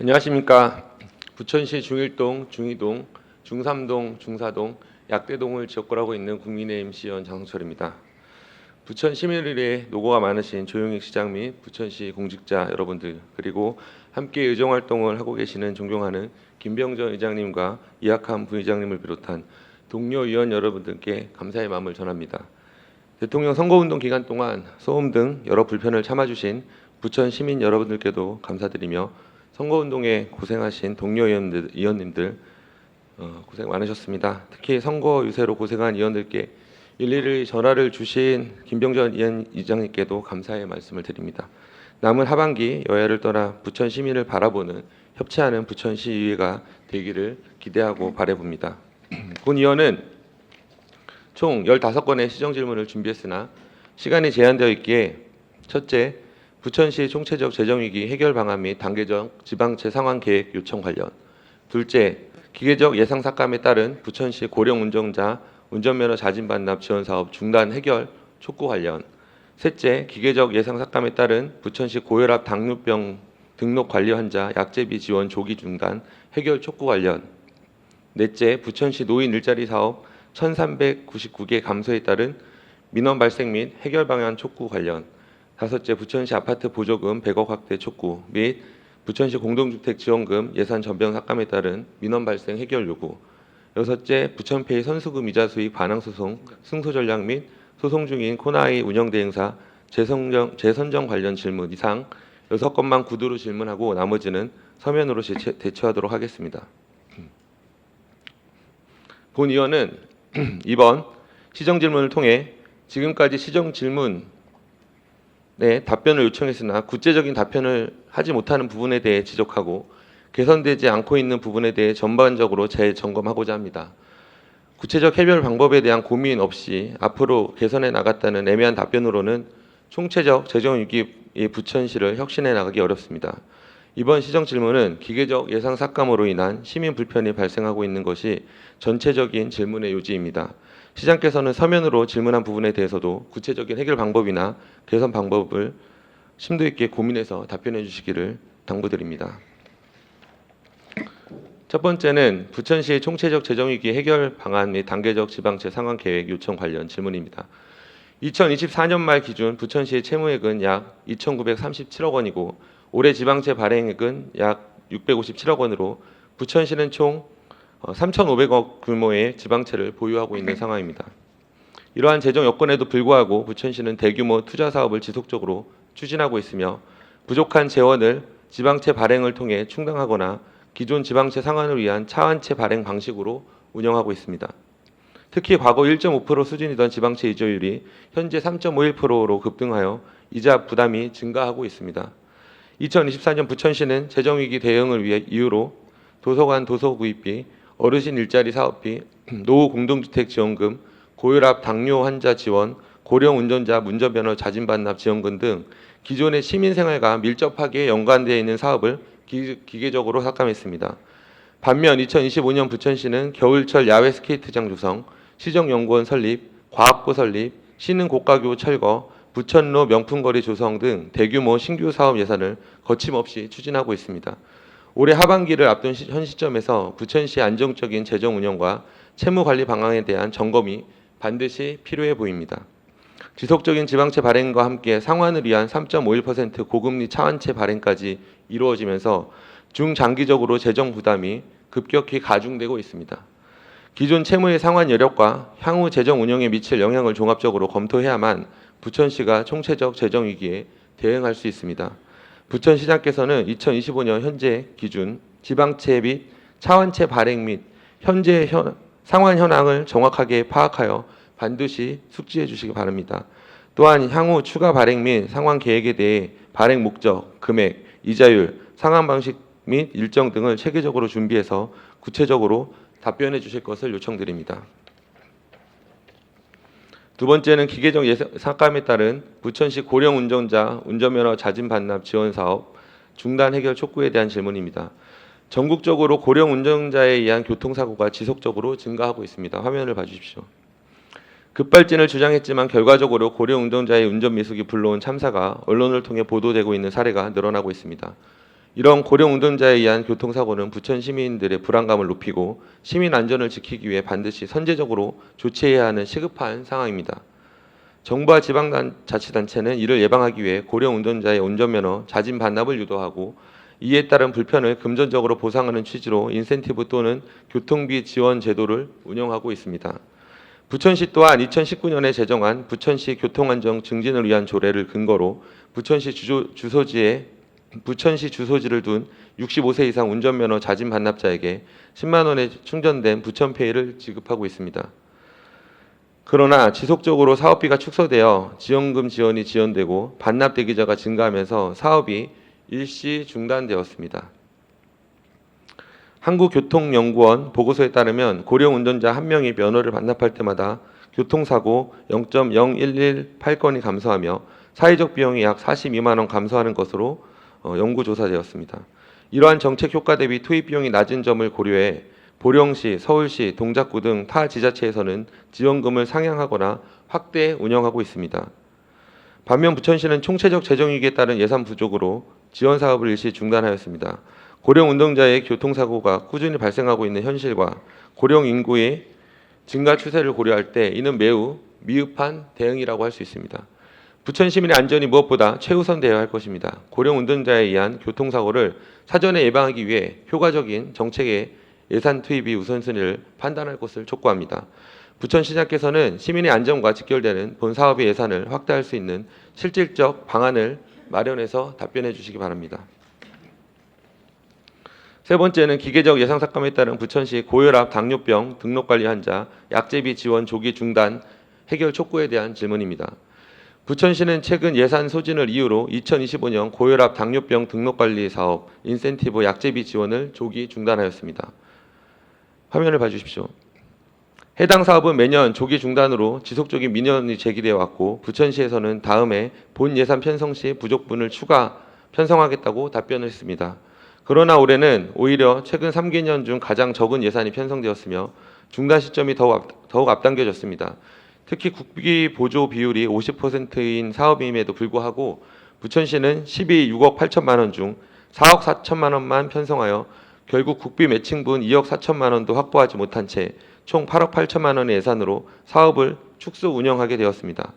안녕하십니까. 부천시 중일동, 중이동, 중삼동, 중사동, 약대동을 지역구로 하고 있는 국민의힘 시의원 장성철입니다. 부천 위해 노고가 많으신 조용익 시장 및 부천시 공직자 여러분들 그리고 함께 의정 활동을 하고 계시는 존경하는 김병전 의장님과 이학한 부의장님을 비롯한 동료 의원 여러분들께 감사의 마음을 전합니다. 대통령 선거운동 기간 동안 소음 등 여러 불편을 참아주신 부천 시민 여러분들께도 감사드리며 선거운동에 고생하신 동료 의원들, 의원님들 어, 고생 많으셨습니다. 특히 선거 유세로 고생한 의원들께 일일이 전화를 주신 김병전 의원 의장님께도 감사의 말씀을 드립니다. 남은 하반기 여야를 떠나 부천 시민을 바라보는 협치하는 부천시의회가 되기를 기대하고 바라봅니다. 본 의원은 총 15건의 시정 질문을 준비했으나 시간이 제한되어 있기에 첫째, 부천시 총체적 재정위기 해결 방안 및 단계적 지방채 상황 계획 요청 관련 둘째, 기계적 예상 삭감에 따른 부천시 고령 운전자 운전면허 자진 반납 지원 사업 중단 해결 촉구 관련 셋째, 기계적 예상 삭감에 따른 부천시 고혈압 당뇨병 등록 관리 환자 약제비 지원 조기 중단 해결 촉구 관련 넷째, 부천시 노인 일자리 사업 1,399개 감소에 따른 민원 발생 및 해결 방안 촉구 관련 다섯째, 부천시 아파트 보조금 100억 확대 촉구 및 부천시 공동주택 지원금 예산 전병 삭감에 따른 민원 발생 해결 요구 여섯째, 부천페이 선수금 이자 수익 반환 소송 승소 전략 및 소송 중인 코나이 운영 대행사 재선정, 재선정 관련 질문 이상 여섯 건만 구두로 질문하고 나머지는 서면으로 대체, 대처하도록 하겠습니다. 본 의원은 이번 시정 질문을 통해 지금까지 시정 질문 에 답변을 요청했으나 구체적인 답변을 하지 못하는 부분에 대해 지적하고 개선되지 않고 있는 부분에 대해 전반적으로 재점검하고자 합니다. 구체적 해결 방법에 대한 고민 없이 앞으로 개선해 나갔다는 애매한 답변으로는 총체적 재정 위기의 부천시를 혁신해 나가기 어렵습니다. 이번 시정 질문은 기계적 예상 삭감으로 인한 시민 불편이 발생하고 있는 것이 전체적인 질문의 요지입니다. 시장께서는 서면으로 질문한 부분에 대해서도 구체적인 해결 방법이나 개선 방법을 심도 있게 고민해서 답변해 주시기를 당부드립니다. 첫 번째는 부천시의 총체적 재정위기 해결 방안 및 단계적 지방채 상환 계획 요청 관련 질문입니다. 2024년 말 기준 부천시의 채무액은 약 2,937억 원이고 올해 지방채 발행액은 약 657억 원으로 부천시는 총 3,500억 규모의 지방채를 보유하고 있는 상황입니다. 이러한 재정 여건에도 불구하고 부천시는 대규모 투자 사업을 지속적으로 추진하고 있으며 부족한 재원을 지방채 발행을 통해 충당하거나 기존 지방채 상환을 위한 차환채 발행 방식으로 운영하고 있습니다. 특히 과거 1.5% 수준이던 지방채 이자율이 현재 3.51%로 급등하여 이자 부담이 증가하고 있습니다. 2024년 부천시는 재정위기 대응을 위해 이유로 도서관 도서 구입비, 어르신 일자리 사업비, 노후 공동주택 지원금, 고혈압 당뇨 환자 지원, 고령 운전자 운전면허 자진 반납 지원금 등 기존의 시민 생활과 밀접하게 연관되어 있는 사업을 기, 기계적으로 삭감했습니다. 반면 2025년 부천시는 겨울철 야외 스케이트장 조성, 시정연구원 설립, 과학고 설립, 신흥 고가교 철거, 부천로 명품거리 조성 등 대규모 신규 사업 예산을 거침없이 추진하고 있습니다. 올해 하반기를 앞둔 시, 현 시점에서 부천시 안정적인 재정 운영과 채무 관리 방안에 대한 점검이 반드시 필요해 보입니다. 지속적인 지방채 발행과 함께 상환을 위한 3.51% 고금리 차환채 발행까지 이루어지면서 중장기적으로 재정 부담이 급격히 가중되고 있습니다. 기존 채무의 상환 여력과 향후 재정 운영에 미칠 영향을 종합적으로 검토해야만 부천시가 총체적 재정 위기에 대응할 수 있습니다. 부천시장께서는 2025년 현재 기준 지방채 및 차환채 발행 및 현재 현, 상환 현황을 정확하게 파악하여 반드시 숙지해 주시기 바랍니다. 또한 향후 추가 발행 및 상환 계획에 대해 발행 목적, 금액, 이자율, 상환 방식 및 일정 등을 체계적으로 준비해서 구체적으로 답변해 주실 것을 요청드립니다. 두 번째는 기계적 예상 삭감에 따른 부천시 고령 운전자 운전면허 자진 반납 지원 사업 중단 해결 촉구에 대한 질문입니다. 전국적으로 고령 운전자에 의한 교통사고가 지속적으로 증가하고 있습니다. 화면을 봐주십시오. 급발진을 주장했지만 결과적으로 고령 운전자의 운전 미숙이 불러온 참사가 언론을 통해 보도되고 있는 사례가 늘어나고 있습니다. 이런 고령 운전자에 의한 교통사고는 부천 시민들의 불안감을 높이고 시민 안전을 지키기 위해 반드시 선제적으로 조치해야 하는 시급한 상황입니다. 정부와 지방자치단체는 이를 예방하기 위해 고령 운전자의 운전면허 자진 반납을 유도하고 이에 따른 불편을 금전적으로 보상하는 취지로 인센티브 또는 교통비 지원 제도를 운영하고 있습니다. 부천시 또한 2019년에 제정한 부천시 교통안전 증진을 위한 조례를 근거로 부천시 주소, 주소지에 부천시 주소지를 둔 65세 이상 운전면허 자진 반납자에게 10만 원의 충전된 부천페이를 지급하고 있습니다. 그러나 지속적으로 사업비가 축소되어 지원금 지원이 지연되고 반납 대기자가 증가하면서 사업이 일시 중단되었습니다. 한국교통연구원 보고서에 따르면 고령 운전자 한 명이 면허를 반납할 때마다 교통사고 0.0118건이 감소하며 사회적 비용이 약 42만 원 감소하는 것으로 어, 연구 조사되었습니다. 이러한 정책 효과 대비 투입 비용이 낮은 점을 고려해 보령시, 서울시, 동작구 등 타 지자체에서는 지원금을 상향하거나 확대 운영하고 있습니다. 반면 부천시는 총체적 재정 위기에 따른 예산 부족으로 지원 사업을 일시 중단하였습니다. 고령 운동자의 교통사고가 꾸준히 발생하고 있는 현실과 고령 인구의 증가 추세를 고려할 때 이는 매우 미흡한 대응이라고 할 수 있습니다. 부천 시민의 안전이 무엇보다 최우선 되어야 할 것입니다. 고령 운전자에 의한 교통사고를 사전에 예방하기 위해 효과적인 정책의 예산 투입이 우선순위를 판단할 것을 촉구합니다. 부천시장께서는 시민의 안전과 직결되는 본 사업의 예산을 확대할 수 있는 실질적 방안을 마련해서 답변해 주시기 바랍니다. 세 번째는 기계적 예상 삭감에 따른 부천시 고혈압, 당뇨병 등록 관리 환자 약제비 지원 조기 중단 해결 촉구에 대한 질문입니다. 부천시는 최근 예산 소진을 이유로 2025년 고혈압, 당뇨병 등록관리 사업 인센티브 약제비 지원을 조기 중단하였습니다. 화면을 봐주십시오. 해당 사업은 매년 조기 중단으로 지속적인 민원이 제기되어 왔고 부천시에서는 다음에 본 예산 편성 시 부족분을 추가 편성하겠다고 답변을 했습니다. 그러나 올해는 오히려 최근 3개년 중 가장 적은 예산이 편성되었으며 중단 시점이 더욱, 앞, 더욱 앞당겨졌습니다. 특히 국비 보조 비율이 50%인 사업임에도 불구하고 부천시는 12 6억 8천만 원 중 4억 4천만 원만 편성하여 결국 국비 매칭분 2억 4천만 원도 확보하지 못한 채 총 8억 8천만 원의 예산으로 사업을 축소 운영하게 되었습니다.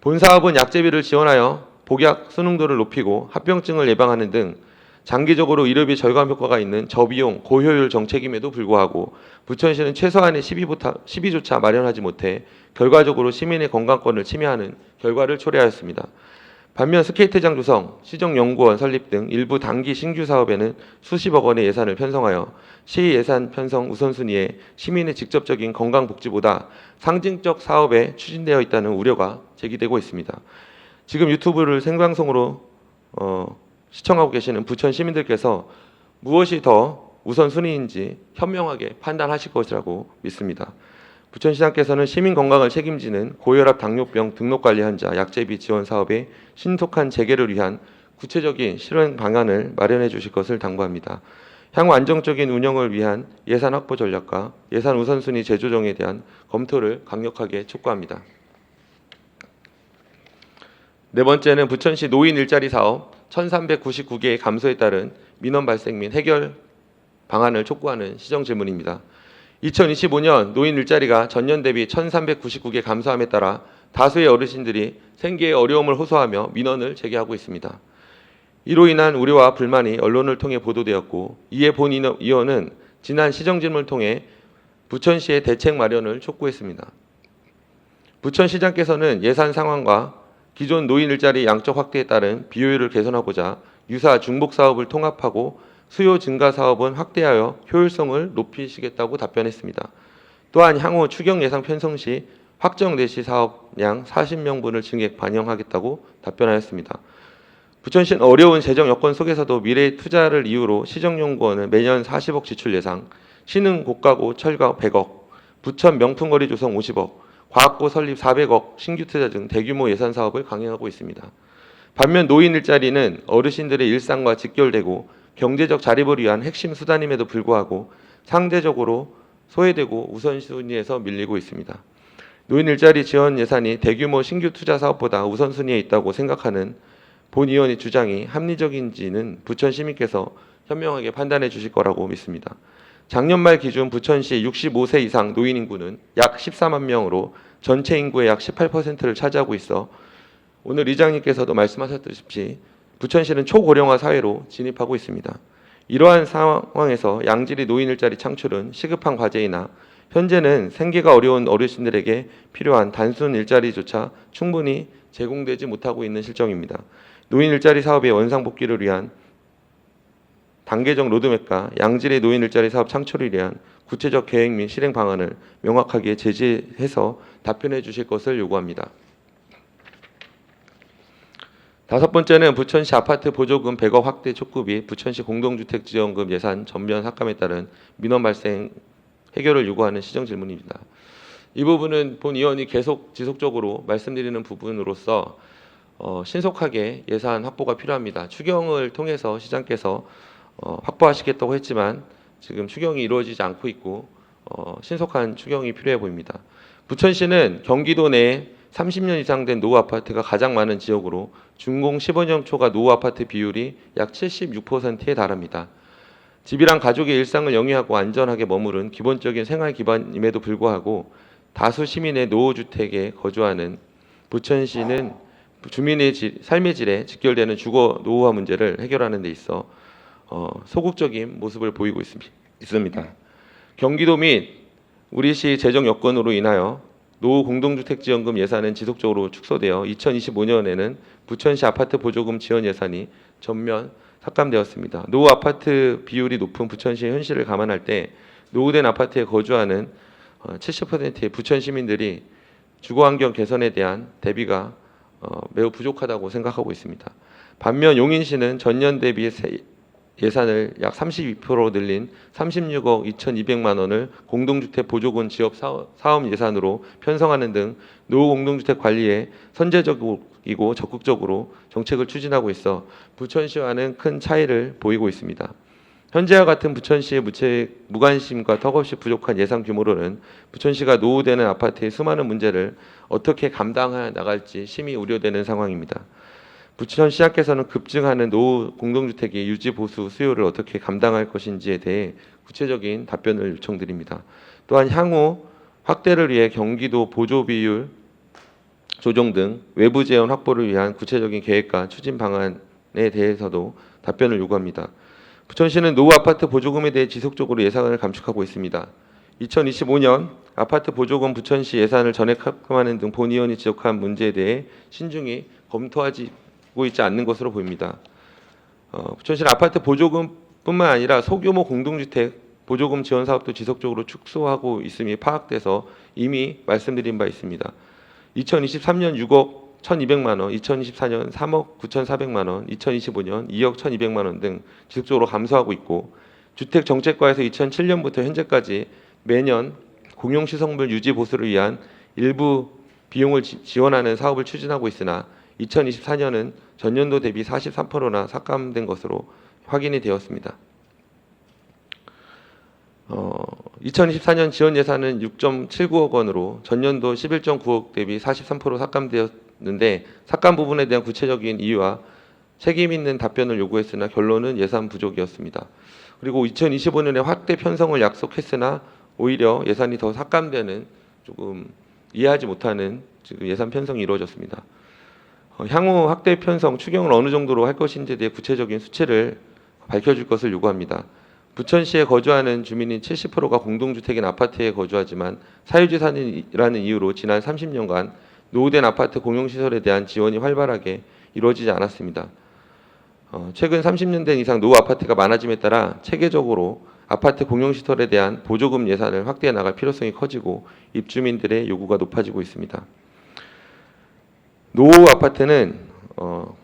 본 사업은 약제비를 지원하여 복약 수능도를 높이고 합병증을 예방하는 등 장기적으로 의료비 절감 효과가 있는 저비용 고효율 정책임에도 불구하고 부천시는 최소한의 12부터 12조차 마련하지 못해 결과적으로 시민의 건강권을 침해하는 결과를 초래하였습니다. 반면 스케이트장 조성, 시정연구원 설립 등 일부 단기 신규 사업에는 수십억 원의 예산을 편성하여 시 예산 편성 우선순위에 시민의 직접적인 건강복지보다 상징적 사업에 추진되어 있다는 우려가 제기되고 있습니다. 지금 유튜브를 생방송으로 어, 시청하고 계시는 부천 시민들께서 무엇이 더 우선순위인지 현명하게 판단하실 것이라고 믿습니다. 부천시장께서는 시민 건강을 책임지는 고혈압 당뇨병 등록관리 환자 약제비 지원 사업의 신속한 재개를 위한 구체적인 실행 방안을 마련해 주실 것을 당부합니다. 향후 안정적인 운영을 위한 예산 확보 전략과 예산 우선순위 재조정에 대한 검토를 강력하게 촉구합니다. 네 번째는 부천시 노인 일자리 사업 1,399개의 감소에 따른 민원 발생 및 해결 방안을 촉구하는 시정 질문입니다. 2025년 노인 일자리가 전년 대비 1,399개 감소함에 따라 다수의 어르신들이 생계에 어려움을 호소하며 민원을 제기하고 있습니다. 이로 인한 우려와 불만이 언론을 통해 보도되었고 이에 본 의원은 지난 시정질문을 통해 부천시의 대책 마련을 촉구했습니다. 부천시장께서는 예산 상황과 기존 노인 일자리 양적 확대에 따른 비효율을 개선하고자 유사 중복 사업을 통합하고 수요 증가 사업은 확대하여 효율성을 높이시겠다고 답변했습니다. 또한 향후 추경 예상 편성 시 확정 내시 사업량 40명분을 증액 반영하겠다고 답변하였습니다. 부천시는 어려운 재정 여건 속에서도 미래 투자를 이유로 시정연구원은 매년 40억 지출 예상, 신흥 고가고 철가 100억, 부천 명품거리 조성 50억, 과학고 설립 400억, 신규 투자 등 대규모 예산 사업을 강행하고 있습니다. 반면 노인 일자리는 어르신들의 일상과 직결되고 경제적 자립을 위한 핵심 수단임에도 불구하고 상대적으로 소외되고 우선순위에서 밀리고 있습니다. 노인 일자리 지원 예산이 대규모 신규 투자 사업보다 우선순위에 있다고 생각하는 본 의원의 주장이 합리적인지는 부천 시민께서 현명하게 판단해 주실 거라고 믿습니다. 작년 말 기준 부천시 65세 이상 노인 인구는 약 14만 명으로 전체 인구의 약 18%를 차지하고 있어 오늘 의장님께서도 말씀하셨듯이 부천시는 초고령화 사회로 진입하고 있습니다. 이러한 상황에서 양질의 노인 일자리 창출은 시급한 과제이나 현재는 생계가 어려운 어르신들에게 필요한 단순 일자리조차 충분히 제공되지 못하고 있는 실정입니다. 노인 일자리 사업의 원상복귀를 위한 단계적 로드맵과 양질의 노인 일자리 사업 창출을 위한 구체적 계획 및 실행 방안을 명확하게 제시해서 답변해 주실 것을 요구합니다. 다섯 번째는 부천시 아파트 보조금 100억 확대 촉구 및 부천시 공동주택 지원금 예산 전면 삭감에 따른 민원 발생 해결을 요구하는 시정 질문입니다. 이 부분은 본 의원이 계속 지속적으로 말씀드리는 부분으로서 어, 신속하게 예산 확보가 필요합니다. 추경을 통해서 시장께서 어, 확보하시겠다고 했지만 지금 추경이 이루어지지 않고 있고 어, 신속한 추경이 필요해 보입니다. 부천시는 경기도 내 30년 이상 된 노후 아파트가 가장 많은 지역으로 준공 15년 초가 노후 아파트 비율이 약 76%에 달합니다. 집이란 가족의 일상을 영위하고 안전하게 머무른 기본적인 생활 기반임에도 불구하고 다수 시민의 노후 주택에 거주하는 부천시는 주민의 질- 삶의 질에 직결되는 주거 노후화 문제를 해결하는 데 있어 어, 소극적인 모습을 보이고 있습- 있습니다. 경기도 및 우리 시 재정 여건으로 인하여 노후 공동주택지원금 예산은 지속적으로 축소되어 2025년에는 부천시 아파트 보조금 지원 예산이 전면 삭감되었습니다. 노후 아파트 비율이 높은 부천시의 현실을 감안할 때 노후된 아파트에 거주하는 어, 70%의 부천 시민들이 주거 환경 개선에 대한 대비가 어, 매우 부족하다고 생각하고 있습니다. 반면 용인시는 전년 대비 세- 예산을 약 32% 늘린 36억 2,200만 원을 공동주택 보조금 지역 사업, 예산으로 편성하는 등 노후 공동주택 관리에 선제적이고 적극적으로 정책을 추진하고 있어 부천시와는 큰 차이를 보이고 있습니다. 현재와 같은 부천시의 무채, 무관심과 턱없이 부족한 예산 규모로는 부천시가 노후되는 아파트의 수많은 문제를 어떻게 감당해 나갈지 심히 우려되는 상황입니다. 부천 시장께서는 급증하는 노후 공동주택의 유지 보수 수요를 어떻게 감당할 것인지에 대해 구체적인 답변을 요청드립니다. 또한 향후 확대를 위해 경기도 보조 비율 조정 등 외부 재원 확보를 위한 구체적인 계획과 추진 방안에 대해서도 답변을 요구합니다. 부천시는 노후 아파트 보조금에 대해 지속적으로 예산을 감축하고 있습니다. 2025년 아파트 보조금 부천시 예산을 전액 합금하는 등 본 의원이 지적한 문제에 대해 신중히 검토하지 고 있지 않는 것으로 보입니다. 어, 부천시는 아파트 보조금뿐만 아니라 소규모 공동주택 보조금 지원 사업도 지속적으로 축소하고 있음이 파악돼서 이미 말씀드린 바 있습니다. 2023년 6억 1,200만 원, 2024년 3억 9,400만 원, 2025년 2억 1,200만 원 등 지속적으로 감소하고 있고 주택 정책과에서 2007년부터 현재까지 매년 공용 시설물 유지 보수를 위한 일부 비용을 지- 지원하는 사업을 추진하고 있으나 2024년은 전년도 대비 43%나 삭감된 것으로 확인이 되었습니다. 어, 2024년 지원 예산은 6.79억 원으로 전년도 11.9억 대비 43% 삭감되었는데 삭감 부분에 대한 구체적인 이유와 책임 있는 답변을 요구했으나 결론은 예산 부족이었습니다. 그리고 2025년에 확대 편성을 약속했으나 오히려 예산이 더 삭감되는 조금 이해하지 못하는 지금 예산 편성이 이루어졌습니다. 어, 향후 확대 편성 추경을 어느 정도로 할 것인지에 대해 구체적인 수치를 밝혀줄 것을 요구합니다. 부천시에 거주하는 주민인 70%가 공동주택인 아파트에 거주하지만 사유재산이라는 이유로 지난 30년간 노후된 아파트 공용시설에 대한 지원이 활발하게 이루어지지 않았습니다. 어, 최근 30년 된 이상 노후 아파트가 많아짐에 따라 체계적으로 아파트 공용시설에 대한 보조금 예산을 확대해 나갈 필요성이 커지고 입주민들의 요구가 높아지고 있습니다. 노후 아파트는 어,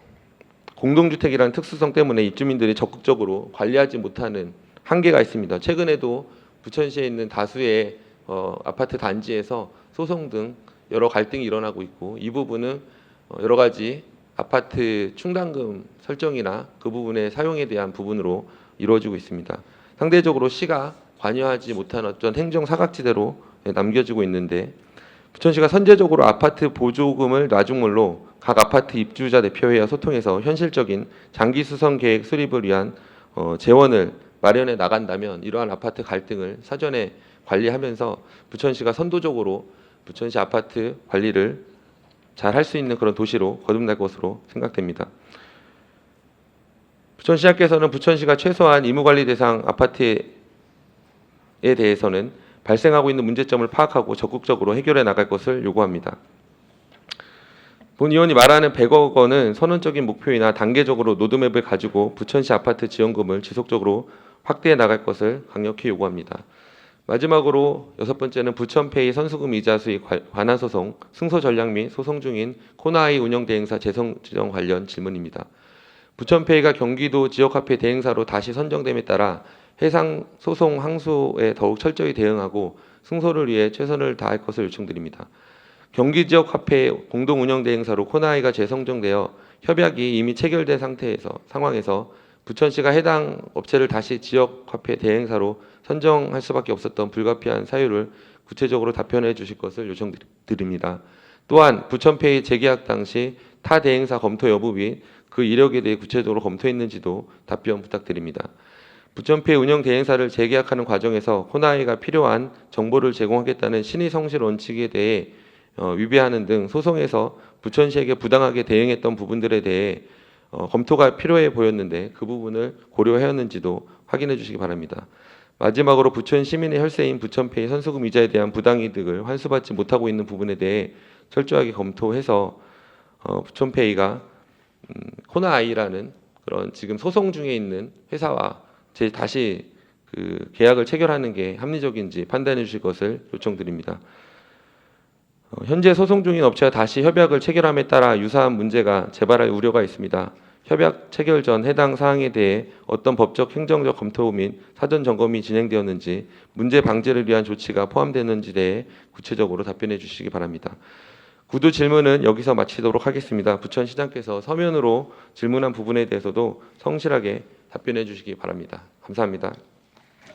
공동주택이라는 특수성 때문에 입주민들이 적극적으로 관리하지 못하는 한계가 있습니다. 최근에도 부천시에 있는 다수의 어, 아파트 단지에서 소송 등 여러 갈등이 일어나고 있고 이 부분은 어, 여러 가지 아파트 충당금 설정이나 그 부분의 사용에 대한 부분으로 이루어지고 있습니다. 상대적으로 시가 관여하지 못한 어떤 행정 사각지대로 남겨지고 있는데 부천시가 선제적으로 아파트 보조금을 놔줌으로 각 아파트 입주자 대표회와 소통해서 현실적인 장기 수성 계획 수립을 위한 어, 재원을 마련해 나간다면 이러한 아파트 갈등을 사전에 관리하면서 부천시가 선도적으로 부천시 아파트 관리를 잘 할 수 있는 그런 도시로 거듭날 것으로 생각됩니다. 부천시장께서는 부천시가 최소한 의무관리 대상 아파트에 대해서는 발생하고 있는 문제점을 파악하고 적극적으로 해결해 나갈 것을 요구합니다. 본 의원이 말하는 100억 원은 선언적인 목표이나 단계적으로 로드맵을 가지고 부천시 아파트 지원금을 지속적으로 확대해 나갈 것을 강력히 요구합니다. 마지막으로 여섯 번째는 부천페이 선수금 이자 수익 관- 관한 소송, 승소 전략 및 소송 중인 코나아이 운영 대행사 재성 지정 관련 질문입니다. 부천페이가 경기도 지역화폐 대행사로 다시 선정됨에 따라 해상 소송 항소에 더욱 철저히 대응하고 승소를 위해 최선을 다할 것을 요청드립니다. 경기 지역 화폐 공동 운영 대행사로 코나이가 재선정되어 협약이 이미 체결된 상태에서 상황에서 부천시가 해당 업체를 다시 지역 화폐 대행사로 선정할 수밖에 없었던 불가피한 사유를 구체적으로 답변해 주실 것을 요청드립니다. 또한 부천페이 재계약 당시 타 대행사 검토 여부 및 그 이력에 대해 구체적으로 검토했는지도 답변 부탁드립니다. 부천페이 운영 대행사를 재계약하는 과정에서 코나이가 필요한 정보를 제공하겠다는 신의 성실 원칙에 대해 어, 위배하는 등 소송에서 부천시에게 부당하게 대응했던 부분들에 대해 어, 검토가 필요해 보였는데 그 부분을 고려하였는지도 확인해 주시기 바랍니다. 마지막으로 부천 시민의 혈세인 부천페이 선수금 이자에 대한 부당이득을 환수받지 못하고 있는 부분에 대해 철저하게 검토해서 어, 부천페이가 음, 코나아이라는 그런 지금 소송 중에 있는 회사와 제 다시 그 계약을 체결하는 게 합리적인지 판단해 주실 것을 요청드립니다. 어, 현재 소송 중인 업체와 다시 협약을 체결함에 따라 유사한 문제가 재발할 우려가 있습니다. 협약 체결 전 해당 사항에 대해 어떤 법적 행정적 검토 및 사전 점검이 진행되었는지 문제 방지를 위한 조치가 포함되는지 대해 구체적으로 답변해 주시기 바랍니다. 구두 질문은 여기서 마치도록 하겠습니다. 부천시장께서 서면으로 질문한 부분에 대해서도 성실하게 답변해 주시기 바랍니다. 감사합니다.